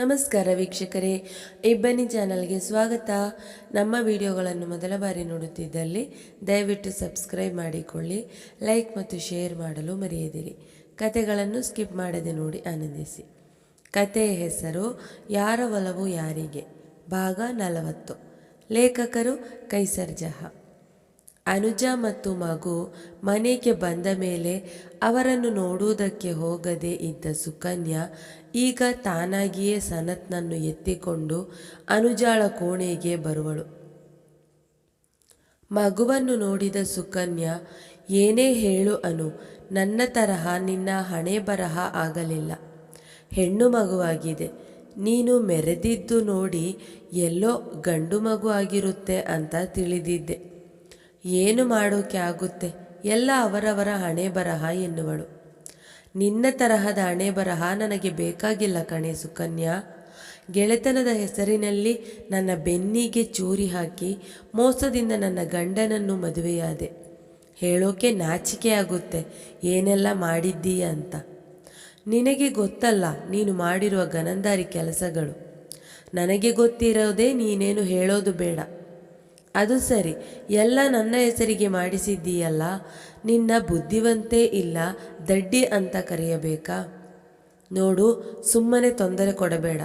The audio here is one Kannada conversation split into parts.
ನಮಸ್ಕಾರ ವೀಕ್ಷಕರೇ. ಇಬ್ಬನಿ ಚಾನಲ್ಗೆ ಸ್ವಾಗತ. ನಮ್ಮ ವಿಡಿಯೋಗಳನ್ನು ಮೊದಲ ಬಾರಿ ನೋಡುತ್ತಿದ್ದಲ್ಲಿ ದಯವಿಟ್ಟು ಸಬ್ಸ್ಕ್ರೈಬ್ ಮಾಡಿಕೊಳ್ಳಿ, ಲೈಕ್ ಮತ್ತು ಶೇರ್ ಮಾಡಲು ಮರೆಯದಿರಿ. ಕತೆಗಳನ್ನು ಸ್ಕಿಪ್ ಮಾಡದೆ ನೋಡಿ ಆನಂದಿಸಿ. ಕತೆಯ ಹೆಸರು ಯಾರ ಒಲವು ಯಾರಿಗೆ? ಭಾಗ ನಲವತ್ತು. ಲೇಖಕರು ಕೈಸರ್ ಜಹಾ. ಅನುಜ ಮತ್ತು ಮಗು ಮನೆಗೆ ಬಂದ ಮೇಲೆ ಅವರನ್ನು ನೋಡುವುದಕ್ಕೆ ಹೋಗದೆ ಇದ್ದ ಸುಕನ್ಯಾ ಈಗ ತಾನಾಗಿಯೇ ಸನತ್ನನ್ನು ಎತ್ತಿಕೊಂಡು ಅನುಜಾಳ ಕೋಣೆಗೆ ಬರುವಳು. ಮಗುವನ್ನು ನೋಡಿದ ಸುಕನ್ಯಾ, ಏನೇ ಹೇಳು ಅನು, ನನ್ನ ತರಹ ನಿನ್ನ ಹಣೆ ಬರಹ ಆಗಲಿಲ್ಲ. ಹೆಣ್ಣು ಮಗುವಾಗಿದೆ. ನೀನು ಮೆರೆದಿದ್ದು ನೋಡಿ ಎಲ್ಲೋ ಗಂಡು ಮಗು ಆಗಿರುತ್ತೆ ಅಂತ ತಿಳಿದಿದ್ದೆ. ಏನು ಮಾಡೋಕೆ ಆಗುತ್ತೆ? ಎಲ್ಲ ಅವರವರ ಹಣೆ ಬರಹ ಎನ್ನುವಳು. ನಿನ್ನ ತರಹದ ಹಣೆ ಬರಹ ನನಗೆ ಬೇಕಾಗಿಲ್ಲ ಕಣೆ ಸುಕನ್ಯಾ. ಗೆಳೆತನದ ಹೆಸರಿನಲ್ಲಿ ನನ್ನ ಬೆನ್ನಿಗೆ ಚೂರಿ ಹಾಕಿ ಮೋಸದಿಂದ ನನ್ನ ಗಂಡನನ್ನು ಮದುವೆಯಾದೆ. ಹೇಳೋಕೆ ನಾಚಿಕೆ ಆಗುತ್ತೆ, ಏನೆಲ್ಲ ಮಾಡಿದ್ದೀಯ ಅಂತ. ನಿನಗೆ ಗೊತ್ತಲ್ಲ, ನೀನು ಮಾಡಿರುವ ಗನಂದಾರಿ ಕೆಲಸಗಳು. ನನಗೆ ಗೊತ್ತಿರೋದೇ ನೀನೇನು ಹೇಳೋದು ಬೇಡ. ಅದು ಸರಿ. ಎಲ್ಲ ನನ್ನ ಹೆಸರಿಗೆ ಮಾಡಿಸಿದ್ದೀಯಲ್ಲ? ನಿನ್ನ ಬುದ್ಧಿವಂತೆ ಇಲ್ಲ, ದಡ್ಡಿ ಅಂತ ಕರೆಯಬೇಕಾ? ನೋಡು, ಸುಮ್ಮನೆ ತೊಂದರೆ ಕೊಡಬೇಡ.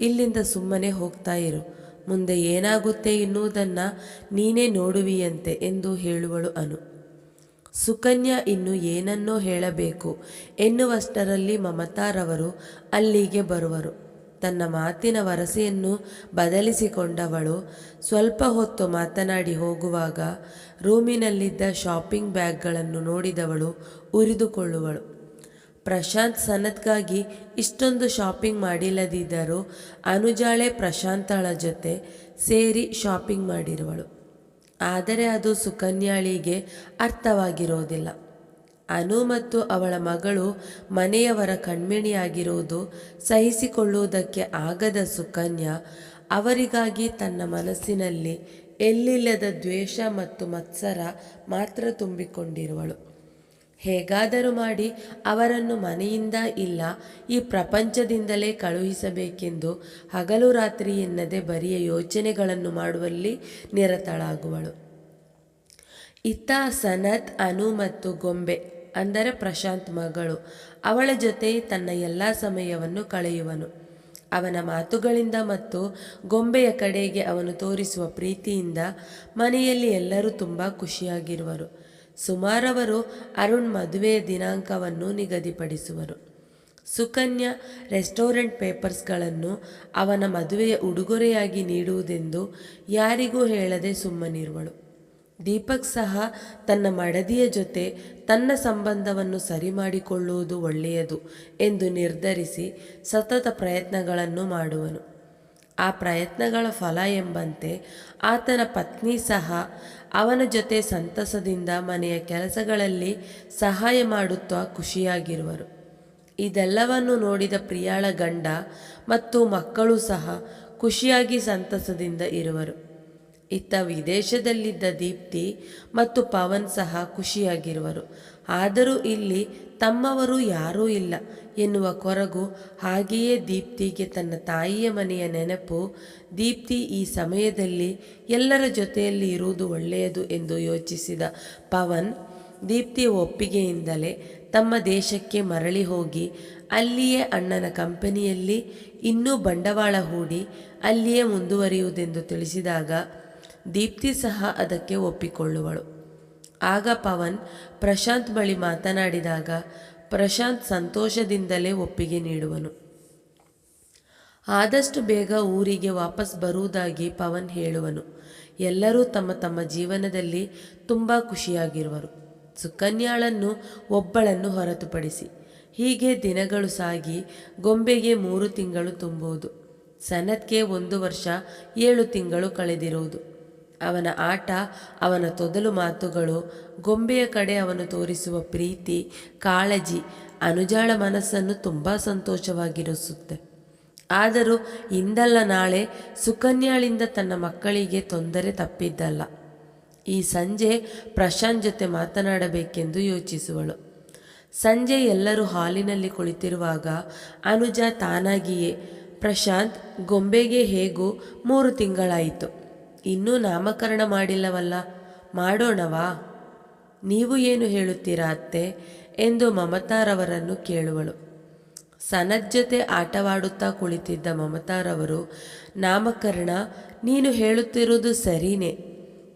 ಇಲ್ಲಿಂದ ಸುಮ್ಮನೆ ಹೋಗ್ತಾ ಇರು. ಮುಂದೆ ಏನಾಗುತ್ತೆ ಎನ್ನುವುದನ್ನು ನೀನೇ ನೋಡುವಿಯಂತೆ ಎಂದು ಹೇಳುವಳು ಅನು. ಸುಕನ್ಯಾ ಇನ್ನು ಏನನ್ನೋ ಹೇಳಬೇಕು ಎನ್ನುವಷ್ಟರಲ್ಲಿ ಮಮತಾರವರು ಅಲ್ಲಿಗೆ ಬರುವರು. ತನ್ನ ಮಾತಿನ ವರಸೆಯನ್ನು ಬದಲಿಸಿಕೊಂಡವಳು. ಸ್ವಲ್ಪ ಹೊತ್ತು ಮಾತನಾಡಿ ಹೋಗುವಾಗ ರೂಮಿನಲ್ಲಿದ್ದ ಶಾಪಿಂಗ್ ಬ್ಯಾಗ್ಗಳನ್ನು ನೋಡಿದವಳು ಉರಿದುಕೊಳ್ಳುವಳು. ಪ್ರಶಾಂತ್ ಸನತ್ಗಾಗಿ ಇಷ್ಟೊಂದು ಶಾಪಿಂಗ್ ಮಾಡಿಲ್ಲದಿದ್ದರೂ ಅನುಜಾಳೆ ಪ್ರಶಾಂತಳ ಜೊತೆ ಸೇರಿ ಶಾಪಿಂಗ್ ಮಾಡಿರುವಳು. ಆದರೆ ಅದು ಸುಕನ್ಯಾಳಿಗೆ ಅರ್ಥವಾಗಿರೋದಿಲ್ಲ. ಅನು ಮತ್ತು ಅವಳ ಮಗಳು ಮನೆಯವರ ಕಣ್ಮಣಿಯಾಗಿರುವುದು ಸಹಿಸಿಕೊಳ್ಳುವುದಕ್ಕೆ ಆಗದ ಸುಕನ್ಯಾ, ಅವರಿಗಾಗಿ ತನ್ನ ಮನಸ್ಸಿನಲ್ಲಿ ಎಲ್ಲಿಲ್ಲದ ದ್ವೇಷ ಮತ್ತು ಮತ್ಸರ ಮಾತ್ರ ತುಂಬಿಕೊಂಡಿರುವಳು. ಹೇಗಾದರೂ ಮಾಡಿ ಅವರನ್ನು ಮನೆಯಿಂದ ಇಲ್ಲ, ಈ ಪ್ರಪಂಚದಿಂದಲೇ ಕಳುಹಿಸಬೇಕೆಂದು ಹಗಲು ರಾತ್ರಿ ಎನ್ನದೆ ಬರಿಯ ಯೋಚನೆಗಳನ್ನು ಮಾಡುವಲ್ಲಿ ನಿರತಳಾಗುವಳು. ಇತ್ತ ಸನತ್, ಅನು ಮತ್ತು ಗೊಂಬೆ. ಅಂದರೆ ಪ್ರಶಾಂತ್ ಮಗಳು. ಅವಳ ಜೊತೆ ತನ್ನ ಎಲ್ಲ ಸಮಯವನ್ನು ಕಳೆಯುವನು. ಅವನ ಮಾತುಗಳಿಂದ ಮತ್ತು ಗೊಂಬೆಯ ಕಡೆಗೆ ಅವನು ತೋರಿಸುವ ಪ್ರೀತಿಯಿಂದ ಮನೆಯಲ್ಲಿ ಎಲ್ಲರೂ ತುಂಬ ಖುಷಿಯಾಗಿರುವರು. ಸುಮಾರವರು ಅರುಣ್ ಮದುವೆಯ ದಿನಾಂಕವನ್ನು ನಿಗದಿಪಡಿಸುವರು. ಸುಕನ್ಯಾ ರೆಸ್ಟೋರೆಂಟ್ ಪೇಪರ್ಸ್ಗಳನ್ನು ಅವನ ಮದುವೆಯ ಉಡುಗೊರೆಯಾಗಿ ನೀಡುವುದೆಂದು ಯಾರಿಗೂ ಹೇಳದೆ ಸುಮ್ಮನಿರುವಳು. ದೀಪಕ್ ಸಹ ತನ್ನ ಮಡದಿಯ ಜೊತೆ ತನ್ನ ಸಂಬಂಧವನ್ನು ಸರಿ ಮಾಡಿಕೊಳ್ಳುವುದು ಒಳ್ಳೆಯದು ಎಂದು ನಿರ್ಧರಿಸಿ ಸತತ ಪ್ರಯತ್ನಗಳನ್ನು ಮಾಡುವನು. ಆ ಪ್ರಯತ್ನಗಳ ಫಲ ಎಂಬಂತೆ ಆತನ ಪತ್ನಿ ಸಹ ಅವನ ಜೊತೆ ಸಂತಸದಿಂದ ಮನೆಯ ಕೆಲಸಗಳಲ್ಲಿ ಸಹಾಯ ಮಾಡುತ್ತಾ ಖುಷಿಯಾಗಿರುವರು. ಇದೆಲ್ಲವನ್ನು ನೋಡಿದ ಪ್ರಿಯಾಳ ಗಂಡ ಮತ್ತು ಮಕ್ಕಳು ಸಹ ಖುಷಿಯಾಗಿ ಸಂತಸದಿಂದ ಇರುವರು. ಇತ್ತ ವಿದೇಶದಲ್ಲಿದ್ದ ದೀಪ್ತಿ ಮತ್ತು ಪವನ್ ಸಹ ಖುಷಿಯಾಗಿರುವರು. ಆದರೂ ಇಲ್ಲಿ ತಮ್ಮವರು ಯಾರೂ ಇಲ್ಲ ಎನ್ನುವ ಕೊರಗು ಹಾಗೆಯೇ ದೀಪ್ತಿಗೆ ತನ್ನ ತಾಯಿಯ ಮನೆಯ ನೆನಪು, ದೀಪ್ತಿ ಈ ಸಮಯದಲ್ಲಿ ಎಲ್ಲರ ಜೊತೆಯಲ್ಲಿ ಇರುವುದು ಒಳ್ಳೆಯದು ಎಂದು ಯೋಚಿಸಿದ ಪವನ್ ದೀಪ್ತಿಯ ಒಪ್ಪಿಗೆಯಿಂದಲೇ ತಮ್ಮ ದೇಶಕ್ಕೆ ಮರಳಿ ಹೋಗಿ ಅಲ್ಲಿಯೇ ಅಣ್ಣನ ಕಂಪನಿಯಲ್ಲಿ ಇನ್ನೂ ಬಂಡವಾಳ ಹೂಡಿ ಅಲ್ಲಿಯೇ ಮುಂದುವರಿಯುವುದೆಂದು ತಿಳಿಸಿದಾಗ ದೀಪ್ತಿ ಸಹ ಅದಕ್ಕೆ ಒಪ್ಪಿಕೊಳ್ಳುವಳು. ಆಗ ಪವನ್ ಪ್ರಶಾಂತ್ ಬಳಿ ಮಾತನಾಡಿದಾಗ ಪ್ರಶಾಂತ್ ಸಂತೋಷದಿಂದಲೇ ಒಪ್ಪಿಗೆ ನೀಡುವನು. ಆದಷ್ಟು ಬೇಗ ಊರಿಗೆ ವಾಪಸ್ ಬರುವುದಾಗಿ ಪವನ್ ಹೇಳುವನು. ಎಲ್ಲರೂ ತಮ್ಮ ತಮ್ಮ ಜೀವನದಲ್ಲಿ ತುಂಬ ಖುಷಿಯಾಗಿರುವರು. ಸುಕನ್ಯಾಳನ್ನು ಒಬ್ಬಳನ್ನು ಹೊರತುಪಡಿಸಿ. ಹೀಗೆ ದಿನಗಳು ಸಾಗಿ ಗೊಂಬೆಗೆ ಮೂರು ತಿಂಗಳು ತುಂಬುವುದು ಸನತ್ಗೆ ಒಂದು ವರ್ಷ ಏಳು ತಿಂಗಳು ಕಳೆದಿರುವುದು ಅವನ ಆಟ, ಅವನ ತೊದಲು ಮಾತುಗಳು, ಗೊಂಬೆಯ ಕಡೆ ಅವನು ತೋರಿಸುವ ಪ್ರೀತಿ, ಕಾಳಜಿ, ಅನುಜಾಳ ಮನಸ್ಸನ್ನು ತುಂಬ ಸಂತೋಷವಾಗಿರಿಸುತ್ತೆ. ಆದರೂ ಇಂದಲ್ಲ ನಾಳೆ ಸುಕನ್ಯಾಳಿಂದ ತನ್ನ ಮಕ್ಕಳಿಗೆ ತೊಂದರೆ ತಪ್ಪಿದ್ದಲ್ಲ. ಈ ಸಂಜೆ ಪ್ರಶಾಂತ್ ಜೊತೆ ಮಾತನಾಡಬೇಕೆಂದು ಯೋಚಿಸುವಳು. ಸಂಜೆ ಎಲ್ಲರೂ ಹಾಲಿನಲ್ಲಿ ಕುಳಿತಿರುವಾಗ ಅನುಜ ತಾನಾಗಿಯೇ, ಪ್ರಶಾಂತ್, ಗೊಂಬೆಗೆ ಹೇಗೂ? ಮೂರು ತಿಂಗಳಾಯಿತು. ಇನ್ನೂ ನಾಮಕರಣ ಮಾಡಿಲ್ಲವಲ್ಲ? ಮಾಡೋಣವಾ? ನೀವು ಏನು ಹೇಳುತ್ತೀರಾ ಅತ್ತೆ? ಎಂದು ಮಮತಾರವರನ್ನು ಕೇಳುವಳು. ಸನಜ್ಜತೆ ಜೊತೆ ಆಟವಾಡುತ್ತಾ ಕುಳಿತಿದ್ದ ಮಮತಾರವರು, ನಾಮಕರಣ, ನೀನು ಹೇಳುತ್ತಿರುವುದು ಸರಿನೇ.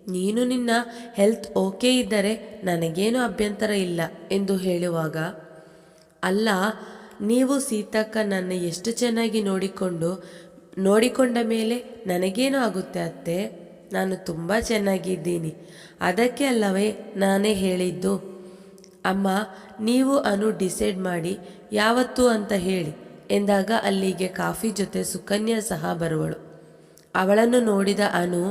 ನೀನು ನಿನ್ನ ಹೆಲ್ತ್ ಓಕೆ ಇದ್ದರೆ ನನಗೇನು ಅಭ್ಯಂತರ ಇಲ್ಲ ಎಂದು ಹೇಳುವಾಗ, ಅಲ್ಲ, ನೀವು ಸೀತಕ್ಕ ನನ್ನ ಎಷ್ಟು ಚೆನ್ನಾಗಿ ನೋಡಿಕೊಂಡು, ನೋಡಿಕೊಂಡ ಮೇಲೆ ನನಗೇನು ಆಗುತ್ತೆ ಅತ್ತೆ? ನಾನು ತುಂಬ ಚೆನ್ನಾಗಿದ್ದೀನಿ. ಅದಕ್ಕೆ ಅಲ್ಲವೇ ನಾನೇ ಹೇಳಿದ್ದು. ಅಮ್ಮ, ನೀವು ಅನು ಡಿಸೈಡ್ ಮಾಡಿ ಯಾವತ್ತು ಅಂತ ಹೇಳಿ ಎಂದಾಗ ಅಲ್ಲಿಗೆ ಕಾಫಿ ಜೊತೆ ಸುಕನ್ಯಾ ಸಹ ಬರುವಳು. ಅವಳನ್ನು ನೋಡಿದ ಅನು,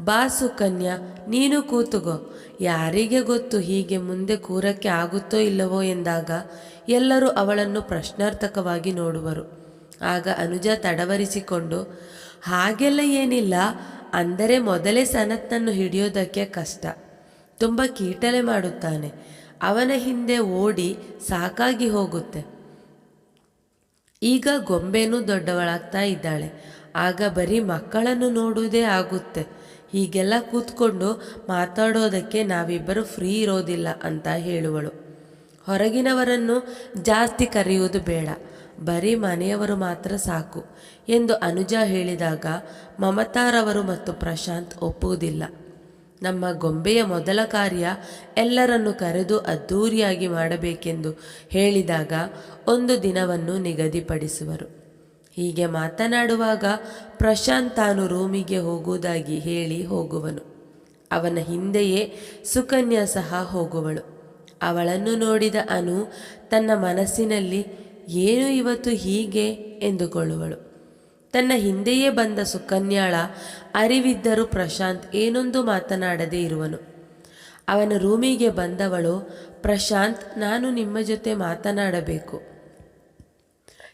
ಬಾ ಸುಕನ್ಯಾ, ನೀನು ಕೂತುಗೋ ಯಾರಿಗೆ ಗೊತ್ತು ಹೀಗೆ ಮುಂದೆ ಕೂರಕ್ಕೆ ಆಗುತ್ತೋ ಇಲ್ಲವೋ ಎಂದಾಗ ಎಲ್ಲರೂ ಅವಳನ್ನು ಪ್ರಶ್ನಾರ್ಥಕವಾಗಿ ನೋಡುವರು. ಆಗ ಅನುಜ ತಡವರಿಸಿಕೊಂಡು, ಹಾಗೆಲ್ಲ ಏನಿಲ್ಲ ಅಂದರೆ ಮೊದಲೇ ಸನತ್ತನ್ನು ಹಿಡಿಯೋದಕ್ಕೆ ಕಷ್ಟ. ತುಂಬ ಕೀಟಲೆ ಮಾಡುತ್ತಾನೆ. ಅವನ ಹಿಂದೆ ಓಡಿ ಸಾಕಾಗಿ ಹೋಗುತ್ತೆ. ಈಗ ಗೊಂಬೆನೂ ದೊಡ್ಡವಳಾಗ್ತಾ ಇದ್ದಾಳೆ. ಆಗ ಬರೀ ಮಕ್ಕಳನ್ನು ನೋಡುವುದೇ ಆಗುತ್ತೆ. ಹೀಗೆಲ್ಲ ಕೂತ್ಕೊಂಡು ಮಾತಾಡೋದಕ್ಕೆ ನಾವಿಬ್ಬರು ಫ್ರೀ ಇರೋದಿಲ್ಲ ಅಂತ ಹೇಳುವಳು. ಹೊರಗಿನವರನ್ನು ಜಾಸ್ತಿ ಕರೆಯುವುದು ಬೇಡ. ಬರೀ ಮನೆಯವರು ಮಾತ್ರ ಸಾಕು ಎಂದು ಅನುಜ ಹೇಳಿದಾಗ ಮಮತಾರವರು ಮತ್ತು ಪ್ರಶಾಂತ್ ಒಪ್ಪುವುದಿಲ್ಲ. ನಮ್ಮ ಗೊಂಬೆಯ ಮೊದಲ ಕಾರ್ಯ ಎಲ್ಲರನ್ನು ಕರೆದು ಅದ್ಧೂರಿಯಾಗಿ ಮಾಡಬೇಕೆಂದು ಹೇಳಿದಾಗ ಒಂದು ದಿನವನ್ನು ನಿಗದಿಪಡಿಸುವರು. ಹೀಗೆ ಮಾತನಾಡುವಾಗ ಪ್ರಶಾಂತ್ ತಾನು ರೂಮಿಗೆ ಹೋಗುವುದಾಗಿ ಹೇಳಿ ಹೋಗುವನು. ಅವನ ಹಿಂದೆಯೇ ಸುಕನ್ಯಾ ಸಹ ಹೋಗುವಳು. ಅವಳನ್ನು ನೋಡಿದ ಅನು ತನ್ನ ಮನಸ್ಸಿನಲ್ಲಿ ಏನು ಇವತ್ತು ಹೀಗೆ ಎಂದುಕೊಳ್ಳುವಳು. ತನ್ನ ಹಿಂದೆಯೇ ಬಂದ ಸುಕನ್ಯಾಳ ಅರಿವಿದ್ದರೂ ಪ್ರಶಾಂತ್ ಏನೊಂದು ಮಾತನಾಡದೇ ಇರುವನು. ಅವನ ರೂಮಿಗೆ ಬಂದವಳು, ಪ್ರಶಾಂತ್, ನಾನು ನಿಮ್ಮ ಜೊತೆ ಮಾತನಾಡಬೇಕು.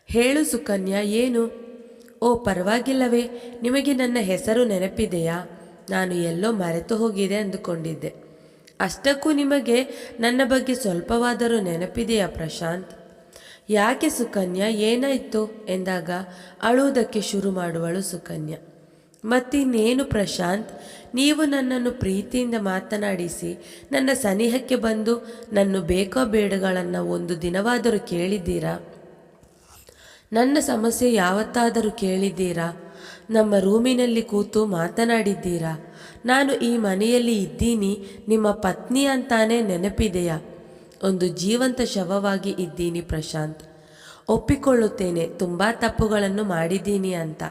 ಹೇಳು ಸುಕನ್ಯಾ, ಏನು? ಓ, ಪರವಾಗಿಲ್ಲವೇ, ನಿಮಗೆ ನನ್ನ ಹೆಸರು ನೆನಪಿದೆಯಾ? ನಾನು ಎಲ್ಲೋ ಮರೆತು ಹೋಗಿದೆ ಅಂದುಕೊಂಡಿದ್ದೆ. ಅಷ್ಟಕ್ಕೂ ನಿಮಗೆ ನನ್ನ ಬಗ್ಗೆ ಸ್ವಲ್ಪವಾದರೂ ನೆನಪಿದೆಯಾ ಪ್ರಶಾಂತ್? ಯಾಕೆ ಸುಕನ್ಯಾ ಏನಾಯಿತು ಎಂದಾಗ ಅಳುವುದಕ್ಕೆ ಶುರು ಮಾಡುವಳು ಸುಕನ್ಯಾ. ಮತ್ತಿನ್ನೇನು ಪ್ರಶಾಂತ್? ನೀವು ನನ್ನನ್ನು ಪ್ರೀತಿಯಿಂದ ಮಾತನಾಡಿಸಿ, ನನ್ನ ಸನಿಹಕ್ಕೆ ಬಂದು ನನ್ನ ಬೇಕೋ ಬೇಡಗಳನ್ನು ಒಂದು ದಿನವಾದರೂ ಕೇಳಿದ್ದೀರಾ? ನನ್ನ ಸಮಸ್ಯೆ ಯಾವತ್ತಾದರೂ ಕೇಳಿದ್ದೀರಾ? ನಮ್ಮ ರೂಮಿನಲ್ಲಿ ಕೂತು ಮಾತನಾಡಿದ್ದೀರಾ? ನಾನು ಈ ಮನೆಯಲ್ಲಿ ಇದ್ದೀನಿ, ನಿಮ್ಮ ಪತ್ನಿ ಅಂತಾನೆ ನೆನಪಿದೆಯಾ? ಒಂದು ಜೀವಂತ ಶವವಾಗಿ ಇದ್ದೀನಿ ಪ್ರಶಾಂತ್. ಒಪ್ಪಿಕೊಳ್ಳುತ್ತೇನೆ, ತುಂಬ ತಪ್ಪುಗಳನ್ನು ಮಾಡಿದ್ದೀನಿ ಅಂತ.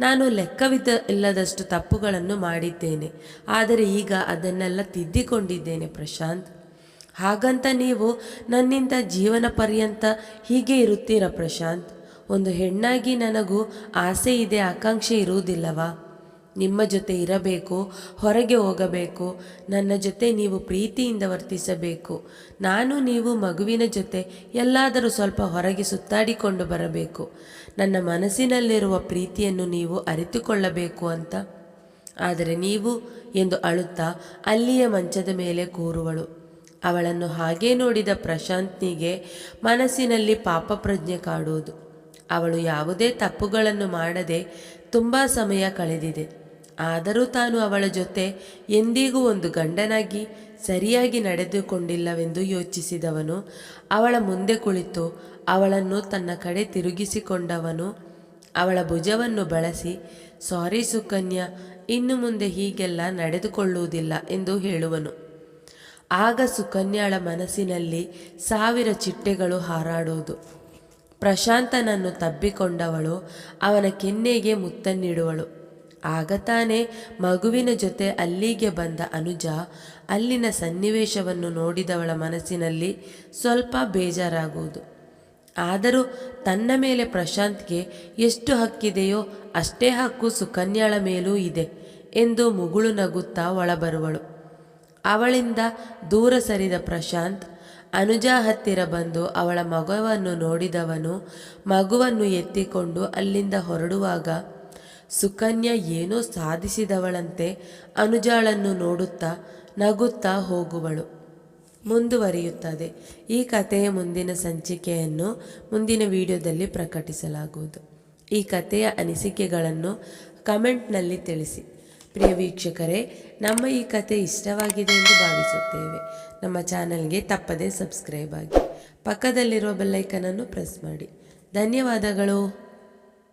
ನಾನು ಲೆಕ್ಕವಿದ್ದ ಇಲ್ಲದಷ್ಟು ತಪ್ಪುಗಳನ್ನು ಮಾಡಿದ್ದೇನೆ. ಆದರೆ ಈಗ ಅದನ್ನೆಲ್ಲ ತಿದ್ದಿಕೊಂಡಿದ್ದೇನೆ ಪ್ರಶಾಂತ್. ಹಾಗಂತ ನೀವು ನನ್ನಿಂದ ಜೀವನ ಪರ್ಯಂತ ಹೀಗೆ ಇರುತ್ತೀರಾ ಪ್ರಶಾಂತ್? ಒಂದು ಹೆಣ್ಣಾಗಿ ನನಗೂ ಆಸೆ ಇದೆ, ಆಕಾಂಕ್ಷೆ ಇರುವುದಿಲ್ಲವಾ? ನಿಮ್ಮ ಜೊತೆ ಇರಬೇಕು, ಹೊರಗೆ ಹೋಗಬೇಕು. ನನ್ನ ಜೊತೆ ನೀವು ಪ್ರೀತಿಯಿಂದ ವರ್ತಿಸಬೇಕು. ನಾನು ನೀವು ಮಗುವಿನ ಜೊತೆ ಎಲ್ಲಾದರೂ ಸ್ವಲ್ಪ ಹೊರಗೆ ಸುತ್ತಾಡಿಕೊಂಡು ಬರಬೇಕು. ನನ್ನ ಮನಸ್ಸಿನಲ್ಲಿರುವ ಪ್ರೀತಿಯನ್ನು ನೀವು ಅರಿತುಕೊಳ್ಳಬೇಕು ಅಂತ. ಆದರೆ ನೀವು, ಎಂದು ಅಳುತ್ತಾ ಅಲ್ಲಿಯ ಮಂಚದ ಮೇಲೆ ಕೂರುವಳು. ಅವಳನ್ನು ಹಾಗೇ ನೋಡಿದ ಪ್ರಶಾಂತ್ನಿಗೆ ಮನಸ್ಸಿನಲ್ಲಿ ಪಾಪ ಪ್ರಜ್ಞೆ ಕಾಡುವುದು. ಅವಳು ಯಾವುದೇ ತಪ್ಪುಗಳನ್ನು ಮಾಡದೆ ತುಂಬ ಸಮಯ ಕಳೆದಿದೆ. ಆದರೂ ತಾನು ಅವಳ ಜೊತೆ ಎಂದಿಗೂ ಒಂದು ಗಂಡನಾಗಿ ಸರಿಯಾಗಿ ನಡೆದುಕೊಂಡಿಲ್ಲವೆಂದು ಯೋಚಿಸಿದವನು, ಅವಳ ಮುಂದೆ ಕುಳಿತು ಅವಳನ್ನು ತನ್ನ ಕಡೆ ತಿರುಗಿಸಿಕೊಂಡವನು, ಅವಳ ಭುಜವನ್ನು ಬಳಸಿ, ಸಾರಿ ಸುಕನ್ಯಾ, ಇನ್ನು ಮುಂದೆ ಹೀಗೆಲ್ಲ ನಡೆದುಕೊಳ್ಳುವುದಿಲ್ಲ ಎಂದು ಹೇಳುವನು. ಆಗ ಸುಕನ್ಯಾಳ ಮನಸ್ಸಿನಲ್ಲಿ ಸಾವಿರ ಚಿಟ್ಟೆಗಳು ಹಾರಾಡುವುದು. ಪ್ರಶಾಂತನನ್ನು ತಬ್ಬಿಕೊಂಡವಳು, ಅವನ ಕೆನ್ನೆಗೆ ಮುತ್ತನ್ನಿಡುವಳು. ಆಗ ತಾನೇ ಮಗುವಿನ ಜೊತೆ ಅಲ್ಲಿಗೆ ಬಂದ ಅನುಜ ಅಲ್ಲಿನ ಸನ್ನಿವೇಶವನ್ನು ನೋಡಿದವಳ ಮನಸ್ಸಿನಲ್ಲಿ ಸ್ವಲ್ಪ ಬೇಜಾರಾಗುವುದು. ಆದರೂ ತನ್ನ ಮೇಲೆ ಪ್ರಶಾಂತ್ಗೆ ಎಷ್ಟು ಹಕ್ಕಿದೆಯೋ ಅಷ್ಟೇ ಹಕ್ಕು ಸುಕನ್ಯಾಳ ಮೇಲೂ ಇದೆ ಎಂದು ಮುಗುಳು ನಗುತ್ತಾ ಒಳಬರುವಳು. ಅವಳಿಂದ ದೂರ ಸರಿದ ಪ್ರಶಾಂತ್ ಅನುಜ ಹತ್ತಿರ ಬಂದು ಅವಳ ಮಗುವನ್ನು ನೋಡಿದವನು ಮಗುವನ್ನು ಎತ್ತಿಕೊಂಡು ಅಲ್ಲಿಂದ ಹೊರಡುವಾಗ ಸುಕನ್ಯಾ ಏನೋ ಸಾಧಿಸಿದವಳಂತೆ ಅನುಜಾಳನ್ನು ನೋಡುತ್ತಾ ನಗುತ್ತಾ ಹೋಗುವಳು. ಮುಂದುವರಿಯುತ್ತದೆ. ಈ ಕಥೆಯ ಮುಂದಿನ ಸಂಚಿಕೆಯನ್ನು ಮುಂದಿನ ವಿಡಿಯೋದಲ್ಲಿ ಪ್ರಕಟಿಸಲಾಗುವುದು. ಈ ಕಥೆಯ ಅನಿಸಿಕೆಗಳನ್ನು ಕಮೆಂಟ್ನಲ್ಲಿ ತಿಳಿಸಿ. ಪ್ರಿಯ ವೀಕ್ಷಕರೇ, ನಮ್ಮ ಈ ಕತೆ ಇಷ್ಟವಾಗಿದೆ ಎಂದು ಭಾವಿಸುತ್ತೇವೆ. ನಮ್ಮ ಚಾನಲ್ಗೆ ತಪ್ಪದೇ ಸಬ್ಸ್ಕ್ರೈಬ್ ಆಗಿ. ಪಕ್ಕದಲ್ಲಿರುವ ಬೆಲ್ಲೈಕನನ್ನು ಪ್ರೆಸ್ ಮಾಡಿ. ಧನ್ಯವಾದಗಳು.